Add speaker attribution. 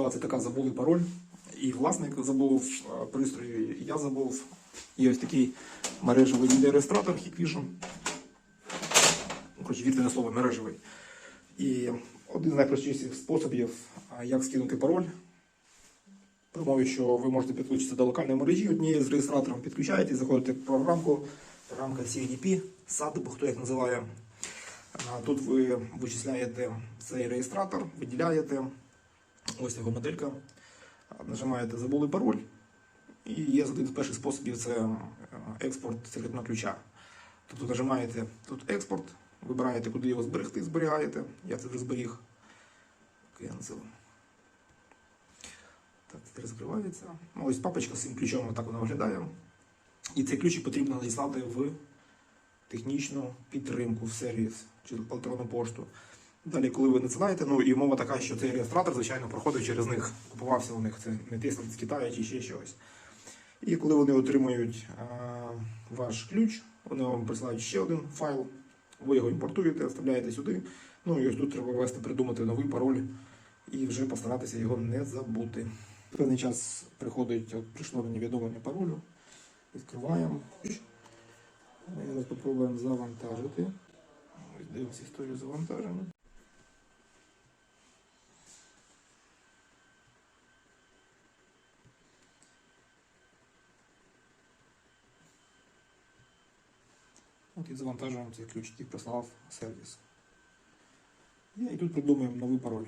Speaker 1: ситуація така, забули пароль, і власник забув пристрої, і я забув. І ось такий мережевий відеореєстратор Hikvision. Коротше, вірте слово, мережевий. І один з найпростіших способів, як скинути пароль. При що ви можете підключитися до локальної мережі однієї з реєстратором, підключаєте, заходите в програмку, програмка CDP, SAD, бо хто як називає. Тут ви вичисляєте цей реєстратор, виділяєте, ось його моделька, нажимаєте забули пароль. І є один з перших способів це е, експорт секретного ключа. Тобто нажимаєте тут експорт, вибираєте, куди його зберегти, зберігаєте. Я це вже зберіг. Cancel. Так, тепер закривається. Ну, ось папочка з цим ключом отак вона виглядає. І цей ключик потрібно надіслати в технічну підтримку в сервіс чи електронну пошту. Далі, коли ви надсилаєте, ну і мова така, що цей реєстратор, звичайно, проходив через них, купувався у них, це не тиск з Китаю чи ще щось. І коли вони отримують а, ваш ключ, вони вам присилають ще один файл, ви його імпортуєте, вставляєте сюди. Ну і ось тут треба ввести, придумати новий пароль і вже постаратися його не забути. Певний час приходить, от прийшло мені відомлення паролю. Відкриваємо. Зараз спробуємо завантажити. Дивимося історію завантаження. От і завантажуємо цей ключ, який прислав сервіс. І тут придумаємо новий пароль.